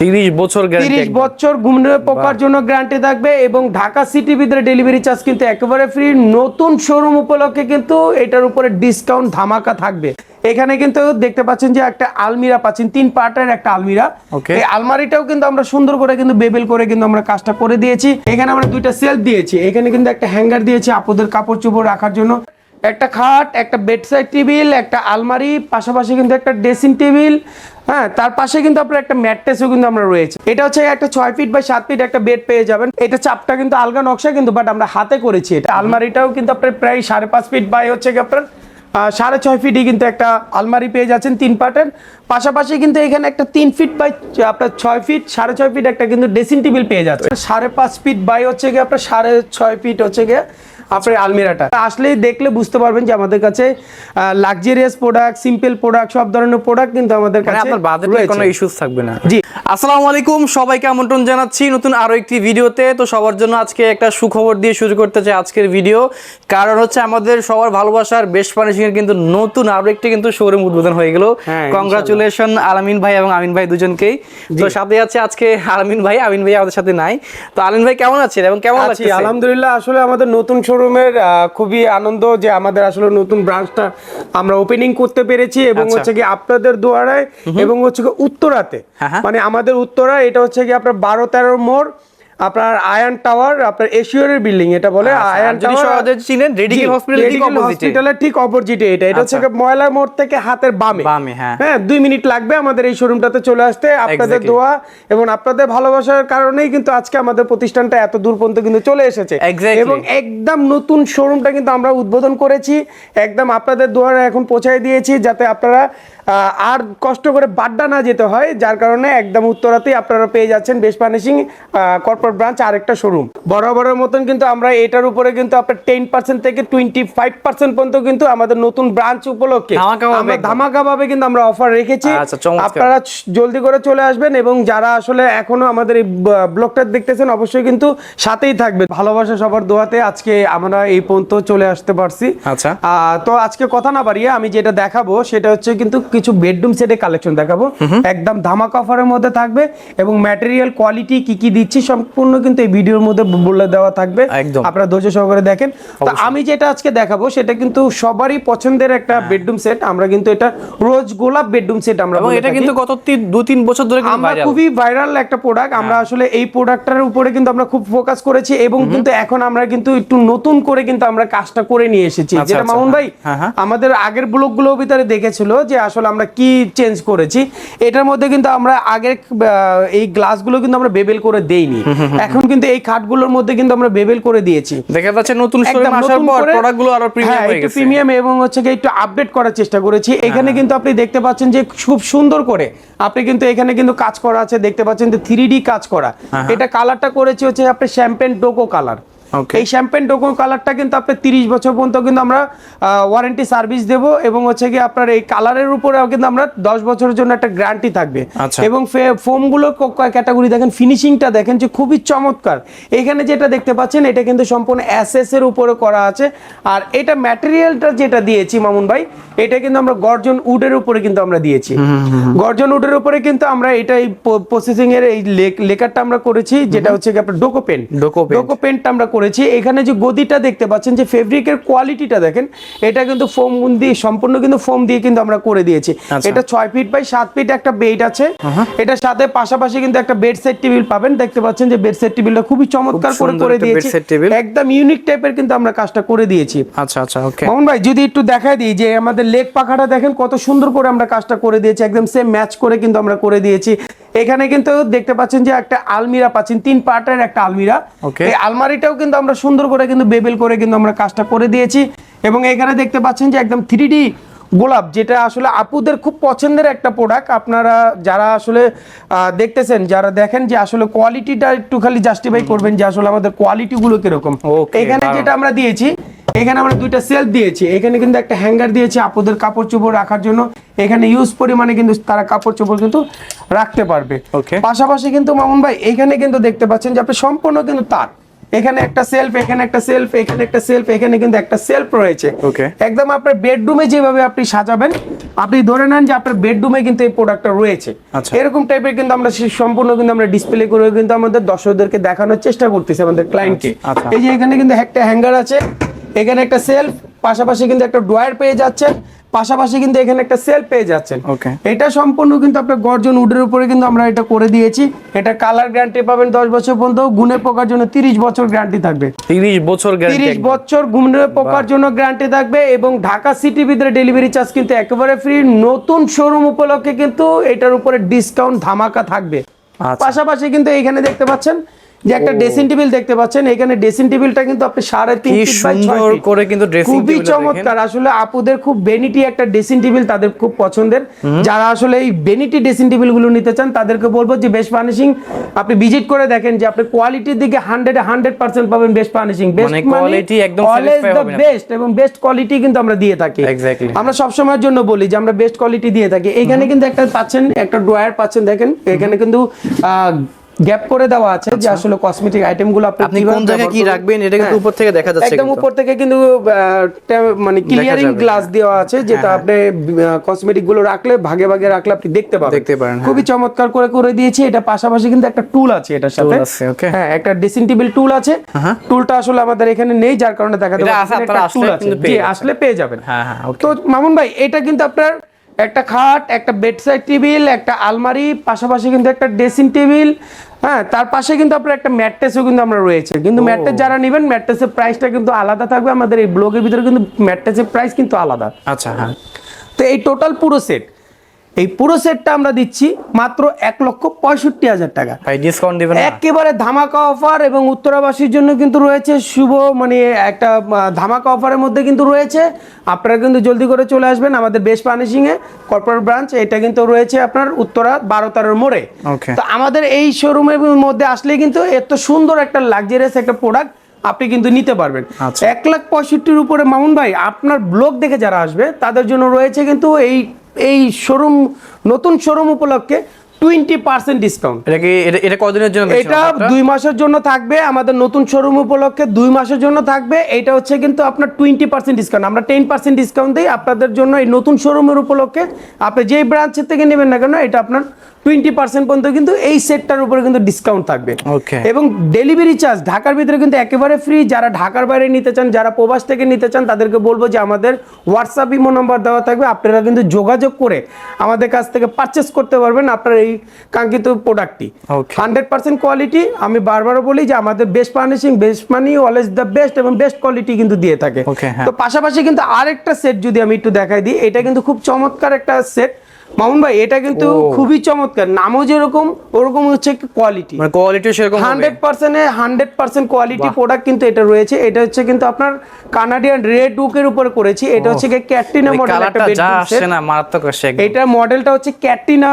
তিরিশ বছর গ্যারান্টি তিরিশ বছর ঘুমনে পোকার জন্য গ্যারান্টি থাকবে এবং ঢাকা সিটির ভিতরে ডেলিভারি চার্জ কিন্তু একেবারে ফ্রি নতুন শোরুম উপলক্ষে কিন্তু এটার উপরে ডিসকাউন্ট ধামাকা থাকবে। এখানে কিন্তু দেখতে পাচ্ছেন যে একটা আলমিরা পাচ্ছেন তিন পার্টের একটা আলমিরা। এই আলমারিটাও কিন্তু আমরা সুন্দর করে কিন্তু বেবেল করে কিন্তু আমরা কাজটা করে দিয়েছি। এখানে আমরা দুইটা সেলফ দিয়েছি। এখানে কিন্তু একটা হ্যাঙ্গার দিয়েছি আপুদের কাপড় চোপড় রাখার জন্য। একটা খাট, একটা বেডসাইড টেবিল একটা আলমারি, পাশাপাশি কিন্তু একটা ড্রেসিং টেবিল হ্যাঁ তার পাশে কিন্তু আপনার একটা ম্যাট্রেসও কিন্তু আমরা রয়েছে। এটা হচ্ছে একটা ছয় ফিট বা সাত ফিট একটা বেড পেয়ে যাবেন। এটা চাপটা কিন্তু আলগা নকশা কিন্তু বাট আমরা হাতে করেছি এটা। আলমারিটাও কিন্তু আপনার প্রায় সাড়ে পাঁচ ফিট বাই হচ্ছে কি আপনার সাড়ে ছয় ফিটই কিন্তু একটা আলমারি পেয়ে যাচ্ছেন তিন পার্টের পাশাপাশি কিন্তু এখানে একটা তিন ফিট বাই আপনার ছয় ফিট সাড়ে ছয় ফিট একটা কিন্তু ড্রেসিং টেবিল পেয়ে যাচ্ছে। সাড়ে পাঁচ ফিট বাই হচ্ছে গিয়ে আপনার সাড়ে ছয় ফিট হচ্ছে গিয়ে আপনার আলমিরাটা। আসলেই দেখলে বুঝতে পারবেন যে আমাদের কাছে লাক্সারিয়াস প্রোডাক্ট সিম্পল প্রোডাক্ট সব ধরনের প্রোডাক্ট কিন্তু আমাদের মানে কাছে আপনার বাজেটে কোনো ইস্যুস থাকবে না। জি। আসসালামু আলাইকুম সবাইকে আমন্ত্রণ জানাচ্ছি নতুন আরও একটি ভিডিওতে। তো সবার জন্য আজকে একটা সুখবর দিয়ে শুরু করতে চাই আজকের ভিডিও। কারণ হচ্ছে আমাদের সবার ভালোবাসার ফার্নিশিং এর কিন্তু নতুন আরও একটি কিন্তু শোরুম উদ্বোধন হয়ে গেল। হ্যাঁ, কংগ্রাচুলেশন আলামিন ভাই এবং আমিন ভাই দুজনকেই। তো সাথে আছে আজকে আলামিন ভাই আমিন ভাই আমাদের সাথে নাই। তো আলামিন ভাই কেমন আছেন এবং কেমন আছি লাগছে আলহামদুলিল্লাহ আসলে আমাদের নতুন শোরুমের খুবই আনন্দ যে আমাদের আসলে নতুন ব্রাঞ্চটা আমরা ওপেনিং করতে পেরেছি এবং আচ্ছা। হচ্ছে কি আপনাদের দোয়ারায় এবং হচ্ছে কি উত্তরাতে হ্যাঁ, হ্যাঁ। মানে আমাদের উত্তরা এটা হচ্ছে কি আপনার বারো তেরো মোড় আপনার আয়ন টাওয়ার আপনার এশিয়রের বিল্ডিং এটা বলে আয়ান ঠিক opposite এ। হসপিটালের ঠিক অপোজিটে এটা এটা হচ্ছে আচ্ছা। ময়লা মোড় থেকে হাতের বামে বামে, হ্যাঁ। হ্যাঁ দুই মিনিট লাগবে আমাদের এই শোরুমটাতে চলে আসতে আপনাদের. দোয়া এবং আপনাদের ভালোবাসার কারণেই কিন্তু আজকে আমাদের প্রতিষ্ঠানটা এত দূর পর্যন্ত কিন্তু চলে এসেছে এবং একদম নতুন শোরুমটা কিন্তু আমরা উদ্বোধন করেছি একদম আপনাদের দুয়ারে এখন পৌঁছায় দিয়েছি যাতে আপনারা আর কষ্ট করে বাড্ডা না যেতে হয় যার কারণে একদম উত্তরাতেই আপনারা পেয়ে যাচ্ছেন বেশ ফার্নিশিং কর্পোরেট ব্রাঞ্চ আরেকটা শোরুম বরাবরের মতন কিন্তু আমরা এটার উপরে কিন্তু আপনার টেন পার্সেন্ট থেকে টোয়েন্টি ফাইভ পার্সেন্ট পর্যন্ত কিন্তু আমাদের নতুন ব্রাঞ্চ উপলক্ষে একদম। ধামাকাভাবে কিন্তু আমরা অফার রেখেছি। আচ্ছা, আপনারা জলদি করে চলে আসবেন এবং যারা আসলে এখনও আমাদের এই ব্লগটা দেখতেছেন অবশ্যই কিন্তু সাথেই থাকবেন। ভালোবাসা সবার দোয়াতে আজকে আমরা এই পর্যন্ত চলে আসতে পারছি। আচ্ছা। আহ, তো আজকে কথা না বাড়িয়ে আমি যেটা দেখাবো সেটা হচ্ছে কিন্তু কিছু বেডরুম সেটের কালেকশন দেখাবো। একদম ধামাকা অফারের মধ্যে থাকবে এবং ম্যাটেরিয়াল কোয়ালিটি কি কি দিচ্ছি সম্পূর্ণ কিন্তু এই ভিডিওর মধ্যে বলে দেওয়া থাকবে। আপনারা ধৈর্য সহকারে দেখেন। তো আমি যেটা আজকে দেখাবো সেটা কিন্তু সবারই পছন্দের একটা হ্যাঁ। বেডরুম সেট আমরা কিন্তু এটা রোজ গোলাপ বেডরুম সেট আমরা এবং এটা কিন্তু গত দু তিন বছর ধরে আমরা খুবই ভাইরাল একটা প্রোডাক্ট আমরা হ্যাঁ। আসলে এই প্রোডাক্টটার উপরে কিন্তু আমরা খুব ফোকাস করেছি এবং কিন্তু এখন আমরা কিন্তু একটু নতুন করে কিন্তু আমরা কাজটা করে নিয়ে এসেছি। আচ্ছা, যেটা আচ্ছা, মামুন ভাই হ্যাঁ, হ্যাঁ। আমাদের আগের ব্লগগুলোর ভিতরে দেখেছিল যে আসলে আমরা কি চেঞ্জ করেছি এটার মধ্যে কিন্তু আমরা আগের এই গ্লাসগুলো কিন্তু আমরা বেবেল করে দেইনি। এখন কিন্তু এই খাটগুলোর মধ্যে কিন্তু আমরা বেবেল করে দিয়েছি। দেখা যাচ্ছে নতুন শোরুম আসার পর করে- প্রোডাক্টগুলো আরও প্রিমিয়াম হ্যাঁ, হয়ে একটু গেছে। প্রিমিয়াম এবং হচ্ছে কি একটু আপডেট করার চেষ্টা করেছি। হ্যাঁ, এখানে কিন্তু আপনি দেখতে পাচ্ছেন যে খুব সুন্দর করে আপনি কিন্তু এখানে কিন্তু কাজ করা আছে দেখতে পাচ্ছেন যে থ্রি কাজ করা। হ্যাঁ, এটা কালারটা করেছি হচ্ছে আপনি শ্যাম্পেন ডোকো কালার. এই শ্যাম্পেন ডোকো কালারটা কিন্তু আপনি তিরিশ বছর পর্যন্ত কিন্তু আমরা ওয়ারেন্টি সার্ভিস দেব এবং হচ্ছে কি আপনার এই কালারের উপরেও কিন্তু আমরা দশ বছরের জন্য একটা গ্যারান্টি থাকবে। আচ্ছা। এবং ফোমগুলো ক্যাটাগরি দেখেন ফিনিশিংটা দেখেন যে খুবই চমৎকার। এখানে যেটা দেখতে পাচ্ছেন এটা কিন্তু সম্পূর্ণ এসএস এর উপরে করা আছে। আর এটা ম্যাটেরিয়ালটা যেটা দিয়েছি মামুন ভাই এটা কিন্তু আমরা গর্জন উডের উপরে কিন্তু আমরা দিয়েছি। গর্জন উডের উপরে কিন্তু আমরা এটা এই প্রসেসিং এর এই লেকারটা আমরা করেছি যেটা হচ্ছে কি আপনার ডোকো পেন ডোকো পেন্টটা আমরা করেছি। এখানে যে গদিটা দেখতে পাচ্ছেন যে ফেব্রিকের কোয়ালিটিটা দেখেন এটা কিন্তু ফোম দিয়ে সম্পূর্ণ কিন্তু ফোম দিয়ে কিন্তু আমরা করে দিয়েছি। আচ্ছা। এটা ছয় ফিট বাই সাত ফিট একটা বেড আছে। এটার সাথে পাশাপাশি কিন্তু একটা বেড সেট টেবিল পাবেন। দেখতে পাচ্ছেন যে বেড সেট টেবিলটা খুবই চমৎকার করে করে দিয়েছি। একদম ইউনিক টাইপের কিন্তু আমরা কাজটা করে দিয়েছি। আচ্ছা আচ্ছা ওকে মামুন ভাই যদি একটু দেখাই দিই যে আমাদের লেগ পাখাটা দেখেন কত সুন্দর করে আমরা কাজটা করে দিয়েছি। একদম সেম ম্যাচ করে কিন্তু আমরা করে দিয়েছি। এখানে কিন্তু দেখতে পাচ্ছেন যে একটা আলমিরা পাচ্ছেন তিন পার্টের একটা আলমিরা. এই আলমারিটাও কিন্তু আমরা সুন্দর করে কিন্তু বেবেল করে কিন্তু আমরা কাজটা করে দিয়েছি। এবং এখানে দেখতে পাচ্ছেন যে একদম থ্রি গোলাপ যেটা আসলে আপুদের খুব পছন্দের একটা প্রোডাক্ট আপনারা যারা আসলে দেখতেছেন যারা দেখেন যে আসলে কোয়ালিটিটা একটু খালি জাস্টিফাই করবেন যে আসলে আমাদের কোয়ালিটি গুলো কীরকম এখানে যেটা আমরা দিয়েছি এখানে আমরা দুইটা সেলফ দিয়েছি। এখানে কিন্তু একটা হ্যাঙ্গার দিয়েছি আপুদের কাপড় চোপড় রাখার জন্য। এখানে ইউজ পরিমাণে কিন্তু তারা কাপড় চোপড় কিন্তু রাখতে পারবে. পাশাপাশি কিন্তু মামুন ভাই এখানে কিন্তু দেখতে পাচ্ছেন যে আপনি সম্পূর্ণ কিন্তু তার। এখানে একটা সেলফ এখানে একটা সেলফ এখানে একটা সেলফ এখানে কিন্তু একটা সেলফ রয়েছে Okay. একদম আপনার বেডরুমে যেভাবে আপনি সাজাবেন আপনি ধরে নেন যে আপনার বেডরুমে কিন্তু এই প্রোডাক্টটা রয়েছে আচ্ছা। এরকম টাইপের কিন্তু আমরা সম্পূর্ণ কিন্তু আমরা ডিসপ্লে করে কিন্তু আমাদের দর্শকদেরকে দেখানোর চেষ্টা করতেছি আমাদের ক্লায়েন্টকে আচ্ছা। এই যে এখানে কিন্তু একটা হ্যাঙ্গার আছে এখানে একটা সেলফ পাশাপাশি কিন্তু একটা ড্রয়ার পেয়ে যাচ্ছেন পাশাপাশি কিন্তু এখানে একটা সেল পেয়ে যাচ্ছেন। এটা সম্পূর্ণ কিন্তু আপনার গর্জন উডের উপরে কিন্তু আমরা এটা করে দিয়েছি। এটা কালার গ্যারান্টি পাবেন দশ বছর পর্যন্ত গুনে পোকার জন্য তিরিশ বছর গ্যারান্টি থাকবে। তিরিশ বছর তিরিশ বছর গুনে পোকার জন্য গ্যারান্টি থাকবে এবং ঢাকা সিটির ভিতরে ডেলিভারি চার্জ কিন্তু একেবারে ফ্রি নতুন শোরুম উপলক্ষে কিন্তু এটার উপরে ডিসকাউন্ট ধামাকা থাকবে। আচ্ছা। পাশাপাশি কিন্তু এখানে দেখতে পাচ্ছেন যে একটা ড্রেসিং টেবিল দেখতে পাচ্ছেন এখানে ড্রেসিং টেবিলটা কিন্তু আপনি সাড়ে তিন সুন্দর করে কিন্তু খুবই চমৎকার। আসলে আপুদের খুব বেনিটি একটা ড্রেসিং টেবিল তাদের খুব পছন্দের। যারা আসলে এই বেনিটি ড্রেসিং টেবিলগুলো নিতে চান তাদেরকে বলব যে বেস্ট ফার্নিশিং আপনি ভিজিট করে দেখেন যে আপনি কোয়ালিটির দিকে হান্ড্রেড হান্ড্রেড পার্সেন্ট পাবেন বেস্ট ফার্নিশিং বেস্ট quality একদম অলওয়েজ দ্য বেস্ট এবং বেস্ট কোয়ালিটি কিন্তু আমরা দিয়ে থাকি. আমরা সবসময়ের জন্য বলি যে আমরা বেস্ট কোয়ালিটি দিয়ে থাকি। এখানে কিন্তু একটা পাচ্ছেন একটা ড্রয়ার পাচ্ছেন দেখেন। এখানে কিন্তু গ্যাপ করে দেওয়া আছে যে আসলে কসমেটিক আইটেমগুলো আপনি আপনি কোন জায়গায় কি রাখবেন? এটা কিন্তু হ্যাঁ। উপর থেকে দেখা যাচ্ছে একদম উপর থেকে কিন্তু মানে ক্লিয়ারিং গ্লাস দেওয়া আছে যেটা আপনি কসমেটিকগুলো রাখলে ভাগে ভাগে রাখলে আপনি দেখতে পাবেন। দেখতে পারেন, হ্যাঁ। খুবই চমৎকার করে করে দিয়েছি। এটা পাশাপাশি কিন্তু একটা টুল আছে এটার সাথে. হ্যাঁ একটা ড্রেসিং টেবিল টুল আছে। টুলটা আসলে আমাদের এখানে নেই যার কারণে আপনারা একটা আসলে পেয়ে আসলে পেয়ে যাবেন। হ্যাঁ হ্যাঁ তো মামুন ভাই এটা কিন্তু আপনার একটা খাট একটা বেডসাইড টেবিল একটা আলমারি পাশাপাশি কিন্তু একটা ড্রেসিং টেবিল হ্যাঁ তার পাশে কিন্তু আপনার একটা ম্যাট্রেসও কিন্তু আমরা রয়েছে। কিন্তু ম্যাট্রেস যারা নেবেন ম্যাট্রেসের প্রাইসটা কিন্তু আলাদা থাকবে। আমাদের এই ব্লগের ভিতরে কিন্তু ম্যাট্রেসের প্রাইস কিন্তু আলাদা। আচ্ছা হ্যাঁ। তো এই টোটাল পুরো সেট এই পুরো সেটটা আমরা দিচ্ছি মাত্র এক লক্ষ পঁয়ষট্টি হাজার টাকা। ডিসকাউন্ট দিবেন একেবারে ধামাকা অফার এবং উত্তরাবাসীর জন্য কিন্তু রয়েছে শুভ মানে একটা ধামাকা অফারের মধ্যে কিন্তু রয়েছে। আপনারা কিন্তু জলদি করে চলে আসবেন আমাদের ফার্নিশিং এ কর্পোরেট ব্রাঞ্চ এটা কিন্তু রয়েছে আপনার উত্তরা বারো তেরোর মোড়ে তো আমাদের এই শোরুমের মধ্যে আসলে কিন্তু এত সুন্দর একটা লাক্সারিয়াস একটা প্রোডাক্ট আপনি কিন্তু নিতে পারবেন। আচ্ছা। এক লাখ পঁয়ষট্টির উপরে মামুন ভাই আপনার ব্লগ দেখে যারা আসবে তাদের জন্য রয়েছে কিন্তু এই এই শোরুম নতুন শোরুম উপলক্ষে টোয়েন্টি পার্সেন্ট ডিসকাউন্ট এটা কি এটা- কদিনের জন্য এটা দুই মাসের জন্য থাকবে আমাদের নতুন শোরুম উপলক্ষে দুই মাসের জন্য থাকবে এটা হচ্ছে কিন্তু আপনার টোয়েন্টি পার্সেন্ট ডিসকাউন্ট আমরা টেন পার্সেন্ট ডিসকাউন্ট দিই আপনাদের জন্য এই নতুন শোরুমের উপলক্ষে আপনি যেই ব্রাঞ্চের থেকে নেবেন না কেন এটা আপনার টোয়েন্টি পার্সেন্ট পর্যন্ত কিন্তু এই সেটটার উপরে কিন্তু ডিসকাউন্ট থাকবে। এবং ডেলিভারি চার্জ ঢাকার ভিতরে কিন্তু একেবারে ফ্রি যারা ঢাকার বাইরে নিতে চান যারা প্রবাস থেকে নিতে চান তাদেরকে বলব যে আমাদের হোয়াটসঅ্যাপ ইমো নাম্বার দেওয়া থাকবে। আপনারা কিন্তু যোগাযোগ করে আমাদের কাছ থেকে পারচেস করতে পারবেন আপনার এই কাঙ্ক্ষিত প্রোডাক্টটি. হান্ড্রেড পার্সেন্ট কোয়ালিটি আমি বারবারও বলি যে আমাদের best furnishing best money always the best এবং বেস্ট কোয়ালিটি কিন্তু দিয়ে থাকে। হ্যাঁ। তো পাশাপাশি কিন্তু আরেকটা সেট যদি আমি একটু দেখাই দিই এটা কিন্তু খুব চমৎকার একটা সেট মামুন ভাই এটা কিন্তু খুবই চমৎকার। নামও যেরকম ওরকম হচ্ছে কোয়ালিটি মানে কোয়ালিটি সেরকম হান্ড্রেড পার্সেন্টে হান্ড্রেড পার্সেন্ট কোয়ালিটি প্রোডাক্ট কিন্তু এটা রয়েছে। এটা হচ্ছে কিন্তু আপনার কানাডিয়ান রেড উকের উপরে করেছি। এটা হচ্ছে ক্যাটরিনা মডেল একটা বেডরুম একদম। এটা মডেলটা হচ্ছে ক্যাটরিনা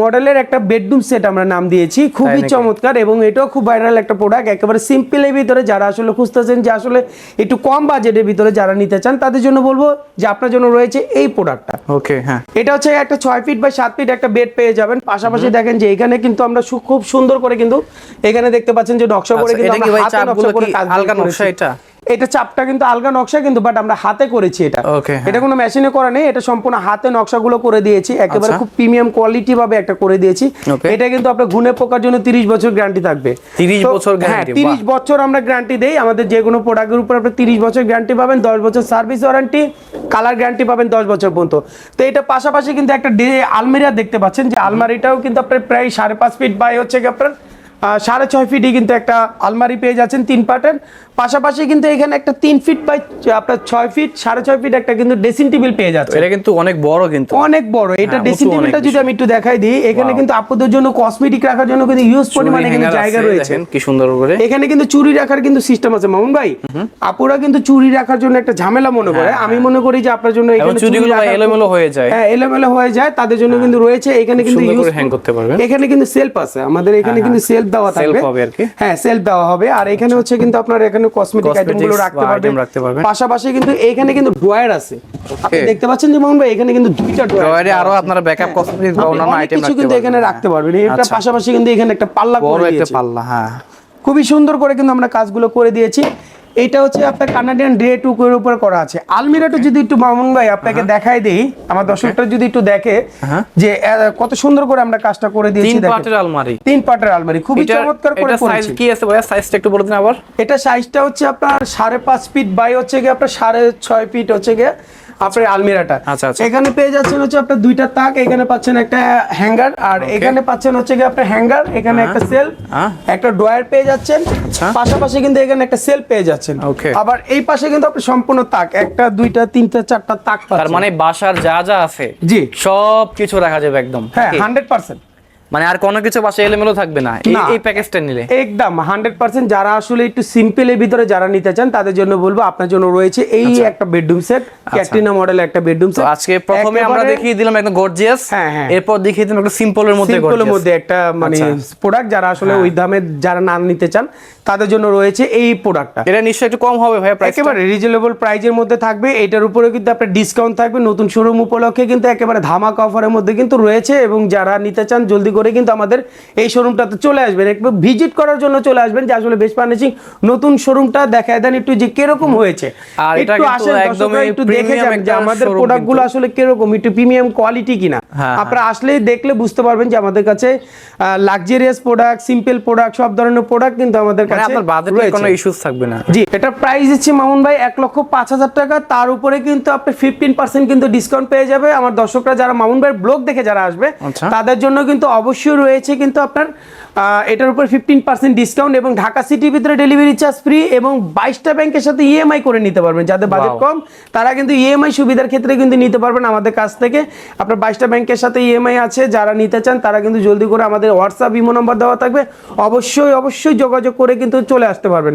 মডেলের একটা বেডরুম সেট আমরা নাম দিয়েছি। খুবই চমৎকার এবং এটাও খুব ভাইরাল একটা প্রোডাক্ট একেবারে সিম্পলের ভিতরে যারা আসলে খুঁজতেছেন যে আসলে একটু কম বাজেটের ভিতরে যারা নিতে চান তাদের জন্য বলব যে আপনার জন্য রয়েছে এই প্রোডাক্টটা ওকে হ্যাঁ। এটা হচ্ছে একটা ছয় ফিট বা সাত ফিট একটা বেড পেয়ে যাবেন। পাশাপাশি দেখেন যে এখানে কিন্তু আমরা খুব সুন্দর করে কিন্তু এখানে দেখতে পাচ্ছেন যে নকশা করে আচ্ছা, কিন্তু করে কি কাজ আলগা করেছি। নকশা এটা? এটা চাপটা কিন্তু আলগা নকশা কিন্তু বাট আমরা হাতে করেছি এটা। হ্যাঁ। এটা কোনো মেশিনে করা নেই এটা সম্পূর্ণ হাতে নকশাগুলো করে দিয়েছি। একেবারে আচ্ছা। খুব প্রিমিয়াম কোয়ালিটি ভাবে একটা করে দিয়েছি। এটা কিন্তু আপনার গুনে পোকার জন্য 30 বছর গ্যারান্টি থাকবে। 30 বছর হ্যাঁ 30 বছর আমরা গ্যারান্টি দেই। আমাদের যে কোনো প্রোডাক্টের উপর আপনি 30 বছর গ্যারান্টি পাবেন 10 বছর সার্ভিস ওয়ারেন্টি কালার গ্যারান্টি পাবেন 10 বছর পর্যন্ত। তো এটা পাশাপাশি কিন্তু একটা আলমিরা দেখতে পাচ্ছেন যে আলমারিটাও কিন্তু আপনার প্রায় সাড়ে পাঁচ ফিট বাই হচ্ছে আপনার সাড়ে ছয় ফিটই কিন্তু একটা আলমারি পেয়ে যাচ্ছেন তিন পার্টের পাশাপাশি কিন্তু এখানে একটা তিন ফিট বাই আপনার ছয় ফিট সাড়ে ছয় ফিট একটা কিন্তু ড্রেসিং টেবিল পেয়ে যাচ্ছে। এটা কিন্তু অনেক বড় কিন্তু। অনেক বড়। এটা হ্যাঁ, ড্রেসিং টেবিলটা যদি আমি একটু দেখাই দিই এখানে কিন্তু আপুদের জন্য কসমেটিক রাখার জন্য কিন্তু ইউজ পরিমাণে কিন্তু জায়গা রয়েছে। কি সুন্দর করে। এখানে কিন্তু চুরি রাখার কিন্তু সিস্টেম আছে। মামুন ভাই আপুরা কিন্তু চুরি রাখার জন্য একটা ঝামেলা মনে করে। আমি মনে করি যে আপনার জন্য এখানে চুরি চুরিগুলো এলোমেলো হয়ে যায়। হ্যাঁ এলোমেলো হয়ে যায়। তাদের জন্য কিন্তু রয়েছে। এখানে কিন্তু ইউজ hang করতে পারবেন। এখানে কিন্তু সেলফ আছে। আমাদের এখানে কিন্তু সেলফ দেওয়া থাকবে। হ্যাঁ সেলফ দেওয়া হবে। আর এখানে হচ্ছে কিন্তু আপনার এখানে কসমেটিক রাখতে পারবেন। রাখতে পারবেন। পাশাপাশি কিন্তু এখানে কিন্তু ড্রয়ার আছে। আপনি দেখতে পাচ্ছেন যে মোহন ভাই এখানে কিন্তু দুইটা ড্রয়ার আরও আপনারা ব্যাকআপ কসমেটিক বা অন্যান্য আইটেম কিছু কিন্তু এখানে রাখতে পারবেন। এটা আচ্ছা। পাশাপাশি কিন্তু এখানে একটা পাল্লা করে দিয়েছে। পাল্লা। হ্যাঁ খুবই সুন্দর করে কিন্তু আমরা কাজগুলো করে দিয়েছি। এটা হচ্ছে আপনার কানাডিয়ান ডে টু এর উপর করা আছে। আলমিরাটা যদি একটু মামুন ভাই আপনাকে দেখাই দেই আমার দর্শকটা যদি একটু দেখে হ্যাঁ। যে কত সুন্দর করে আমরা কাজটা করে দিয়েছি তিন পাটের আলমারি। তিন পাটের আলমারি খুবই চমৎকার করে করেছি। সাইজ কি আছে ভাইয়া? সাইজটা একটু বলে দিন আবার। এটা সাইজটা হচ্ছে আপনার সাড়ে পাঁচ ফিট বাই হচ্ছে গিয়ে আপনার সাড়ে ছয় ফিট হচ্ছে গিয়ে আপনার আলমিরাটা আচ্ছা, আচ্ছা। এখানে পেয়ে যাচ্ছেন হচ্ছে আপনার দুইটা তাক এখানে পাচ্ছেন একটা হ্যাঙ্গার আর এখানে পাচ্ছেন হচ্ছে কি আপনার হ্যাঙ্গার এখানে একটা সেল। একটা ড্রয়ার পেয়ে যাচ্ছেন আচ্ছা। পাশাপাশি কিন্তু এখানে একটা সেল পেয়ে যাচ্ছেন. আবার এই পাশে কিন্তু আপনি সম্পূর্ণ তাক একটা দুইটা তিনটা চারটা তাক তার পাচ্ছেন মানে বাসার যা যা আছে জি সব কিছু রাখা যাবে একদম হ্যাঁ? হান্ড্রেড পার্সেন্ট মানে আর কোনো কিছু বাসায় এলোমেলো থাকবে না। এই প্যাকেজটা নিলে। একদম হান্ড্রেড পার্সেন্ট যারা আসলে একটু সিম্পল এর ভিতরে যারা নিতে চান তাদের জন্য বলব আপনার জন্য রয়েছে এই একটা বেডরুম সেট ক্যাটরিনা মডেলের একটা বেডরুম সেট আজকে প্রথমে আমরা দেখিয়ে দিলাম একদম গর্জিয়াস হ্যাঁ, হ্যাঁ। এরপর দেখিয়ে দিলাম একটা সিম্পলের মধ্যে সিম্পলের। মধ্যে একটা মানে আচ্ছা। প্রোডাক্ট যারা আসলে ওই দামে যারা না নিতে চান তাদের জন্য রয়েছে এই প্রোডাক্টটা এটা নিশ্চয়ই একটু কম হবে ভাই প্রাইস একেবারে রিজনেবল প্রাইজের মধ্যে থাকবে। এটার উপরে কিন্তু আপনার ডিসকাউন্ট থাকবে। নতুন শোরুম উপলক্ষে কিন্তু একেবারে ধামাকা অফারের মধ্যে কিন্তু রয়েছে এবং যারা নিতে চান জলদি করে কিন্তু আমাদের এই শোরুমটাতে চলে আসবেন। একটু ভিজিট করার জন্য চলে আসবেন যে আসলে বেশ ফার্নিশিং নতুন শোরুমটা দেখায় দেন একটু যে কীরকম হয়েছে। একটু আসেন একটু দেখে যান যে আমাদের showroom প্রোডাক্টগুলো আসলে কীরকম একটু প্রিমিয়াম কোয়ালিটি কিনা। হ্যাঁ, আপনারা আসলেই দেখলে বুঝতে পারবেন যে আমাদের কাছে লাক্সারিয়াস প্রোডাক্ট সিম্পল প্রোডাক্ট সব ধরনের প্রোডাক্ট কিন্তু আমাদের মানে কাছে আপনার বাজেটে কোনো ইস্যুস থাকবে না। জি এটা প্রাইস দিচ্ছি মামুন ভাই এক লক্ষ পাঁচ হাজার টাকা। তার উপরে কিন্তু আপনি ফিফটিন পার্সেন্ট কিন্তু ডিসকাউন্ট পেয়ে যাবে। আমার দর্শকরা যারা মামুন ভাইয়ের ব্লগ দেখে যারা আসবে আচ্ছা। তাদের জন্য কিন্তু অবশ্যই রয়েছে কিন্তু আপনার এটার উপর ফিফটিন পার্সেন্ট ডিসকাউন্ট এবং ঢাকা সিটির ভিতরে ডেলিভারি চার্জ ফ্রি এবং বাইশটা ব্যাংকের সাথে ইএমআই করে নিতে পারবেন। যাদের বাজেট. কম তারা কিন্তু ইএমআই সুবিধার ক্ষেত্রে কিন্তু নিতে পারবেন আমাদের কাছ থেকে। আপনার বাইশটা ব্যাংকের সাথে ইএমআই আছে যারা নিতে চান তারা কিন্তু জলদি করে আমাদের হোয়াটসঅ্যাপ ইমো নাম্বার দেওয়া থাকবে। অবশ্যই অবশ্যই যোগাযোগ করে কিন্তু চলে আসতে পারবেন।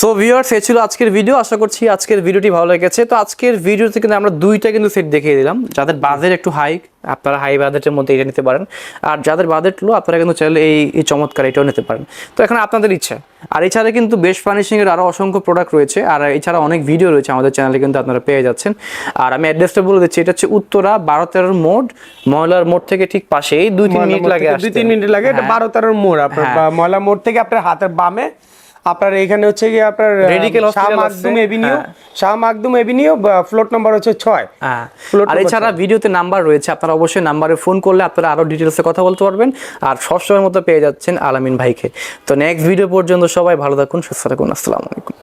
সো ভিউয়ার্স এই ছিল আজকের ভিডিও আশা করছি আজকের ভিডিওটি ভালো লেগেছে। তো আজকের ভিডিওতে কিন্তু আমরা দুইটা কিন্তু সেট দেখিয়ে দিলাম। যাদের বাজেট একটু হাই আপনারা হাই বাজেটের মধ্যে এটা নিতে পারেন। আর যাদের বাজেট লো আপনারা কিন্তু চাইলে এই এই চমৎকার এটাও নিতে পারেন। তো এখন আপনাদের ইচ্ছা। আর এছাড়া কিন্তু বেশ ফার্নিশিং এর আরও অসংখ্য প্রোডাক্ট রয়েছে। আর এছাড়া অনেক ভিডিও রয়েছে আমাদের চ্যানেলে কিন্তু আপনারা পেয়ে যাচ্ছেন। আর আমি অ্যাড্রেসটা বলে দিচ্ছি এটা হচ্ছে উত্তরা বারো তেরোর মোড়। ময়লার মোড় থেকে ঠিক পাশেই। দুই তিন মিনিট লাগে দুই তিন মিনিট লাগে এটা হ্যাঁ। বারো তেরোর মোড়। আপনার হ্যাঁ। বা ময়লা মোড় থেকে আপনার হাতের বামে আপনার এখানে হচ্ছে গিয়ে আপনার radical Radical Shah Makhdum avenue হ্যাঁ। Shah Makhdum avenue flat number হচ্ছে ছয়। হ্যাঁ। আর এছাড়া ভিডিওতে নাম্বার রয়েছে আপনারা অবশ্যই নাম্বারে ফোন করলে আপনারা আরও ডিটেলসে কথা বলতে পারবেন। আর সবসময়ের মতো পেয়ে যাচ্ছেন আলামিন ভাইকে। তো নেক্সট ভিডিও পর্যন্ত সবাই ভালো থাকুন সুস্থ থাকুন আসসালামু আলাইকুম।